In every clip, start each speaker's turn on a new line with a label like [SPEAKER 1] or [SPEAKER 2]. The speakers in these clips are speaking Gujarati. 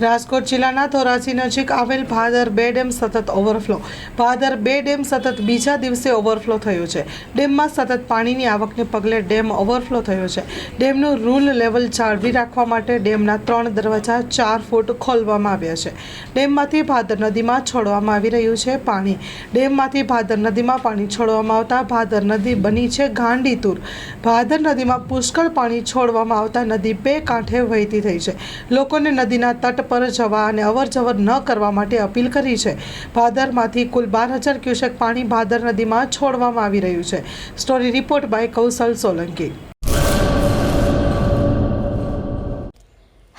[SPEAKER 1] રાજકોટ જિલ્લાના ધોરાજી નજીક આવેલ ભાદર બે ડેમ સતત ઓવરફ્લો. ભાદર બે ડેમ સતત બીજા દિવસે ઓવરફ્લો થયો છે. ડેમમાં સતત પાણીની આવકને પગલે ડેમ ઓવરફ્લો થયો છે. ડેમનું રૂલ લેવલ જાળવી રાખવા માટે ડેમના ત્રણ દરવાજા ચાર ફૂટ ખોલવામાં આવ્યા છે. ડેમમાંથી ભાદર નદીમાં છોડવામાં આવી રહ્યું છે પાણી. ડેમમાંથી ભાદર નદીમાં પાણી છોડવામાં આવતા ભાદર નદી બની છે ગાંડીતુર. ભાદર નદીમાં પુષ્કળ પાણી છોડવામાં આવતા નદી બે કાંઠે વહેતી થઈ છે. લોકોને નદીના તટ પર જવા અને અવર જવર ન કરવા માટે અપીલ કરી છે. ભાદરમાંથી કુલ બાર હજાર ક્યુસેક પાણી ભાદર નદીમાં છોડવામાં આવી રહ્યું છે. Story report by Kaushal Solanki.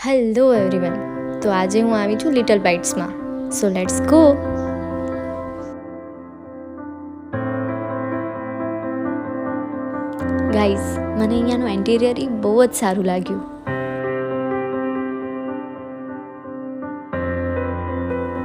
[SPEAKER 2] Hello everyone તો આજે હું આવી છું લિટલ બાઇટ્સમાં સો લેટ્સ ગો ગાઈઝ મને અહીંયાનું એન્ટિરિયર એ બહુ જ સારું લાગ્યું.